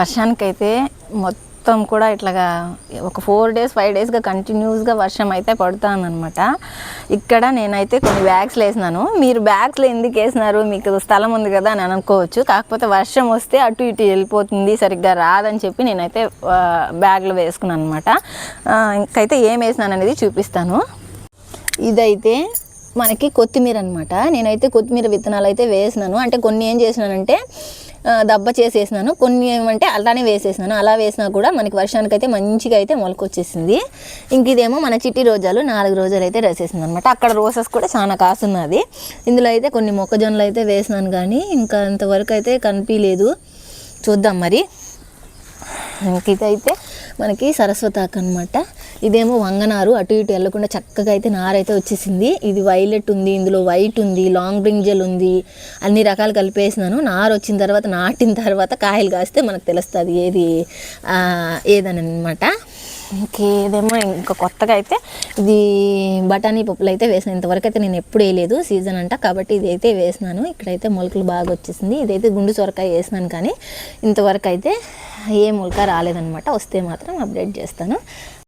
వర్షానికైతే మొత్తం కూడా ఇట్లాగా ఒక ఫోర్ డేస్ ఫైవ్ డేస్గా కంటిన్యూస్గా వర్షం అయితే పడుతుందన్నమాట ఇక్కడ నేనైతే కొన్ని బ్యాగ్స్లు వేసినాను. మీరు బ్యాగ్స్లో ఎందుకు వేసినారు? మీకు స్థలం ఉంది కదా అని అనుకోవచ్చు. కాకపోతే వర్షం వస్తే అటు ఇటు వెళ్ళిపోతుంది సరిగ్గా రాదని చెప్పి నేనైతే బ్యాగ్లో వేసుకున్నాను అనమాట ఇంకైతే ఏం వేసినాను అనేది చూపిస్తాను. ఇదైతే మనకి కొత్తిమీర అనమాట నేనైతే కొత్తిమీర విత్తనాలు అయితే వేసినాను. అంటే కొన్ని ఏం చేసినానంటే దబ్బ చేసేసినాను. కొన్ని ఏమంటే అలానే వేసేసినాను. అలా వేసినా కూడా మనకి వర్షానికైతే మంచిగా అయితే మొలకొచ్చేసింది. ఇంక ఇదేమో మన చిట్టి రోజాలు నాలుగు రోజులు అయితే వేసేసింది అనమాట అక్కడ రోజెస్ కూడా చాలా కాసున్నది. ఇందులో అయితే కొన్ని మొక్కజొన్నలు అయితే వేసినాను కానీ ఇంకా అంతవరకు అయితే కనిపించలేదు చూద్దాం మరి. ఇంక ఇదైతే మనకి సరస్వతాక్ అనమాట ఇదేమో వంగనారు అటు ఇటు వెళ్ళకుండా చక్కగా అయితే నారైతే వచ్చేసింది. ఇది వైలెట్ ఉంది ఇందులో వైట్ ఉంది లాంగ్ బ్రింజల్ ఉంది అన్ని రకాలు కలిపేసినాను. నారు వచ్చిన తర్వాత నాటిన తర్వాత కాయలు కాస్తే మనకు తెలుస్తుంది ఏది ఏదని అనమాట ఇంకేదేమో ఇంకా కొత్తగా అయితే ఇది బఠానీ పప్పులు అయితే వేసిన. ఇంతవరకు అయితే నేను ఎప్పుడు వేయలేదు సీజన్ అంట కాబట్టి ఇది అయితే వేసినాను. ఇక్కడైతే మొలకలు బాగా వచ్చేసింది. ఇదైతే గుండు సొరకాయ వేసినాను కానీ ఇంతవరకు అయితే ఏ మొలక రాలేదనమాట వస్తే మాత్రం అప్డేట్ చేస్తాను.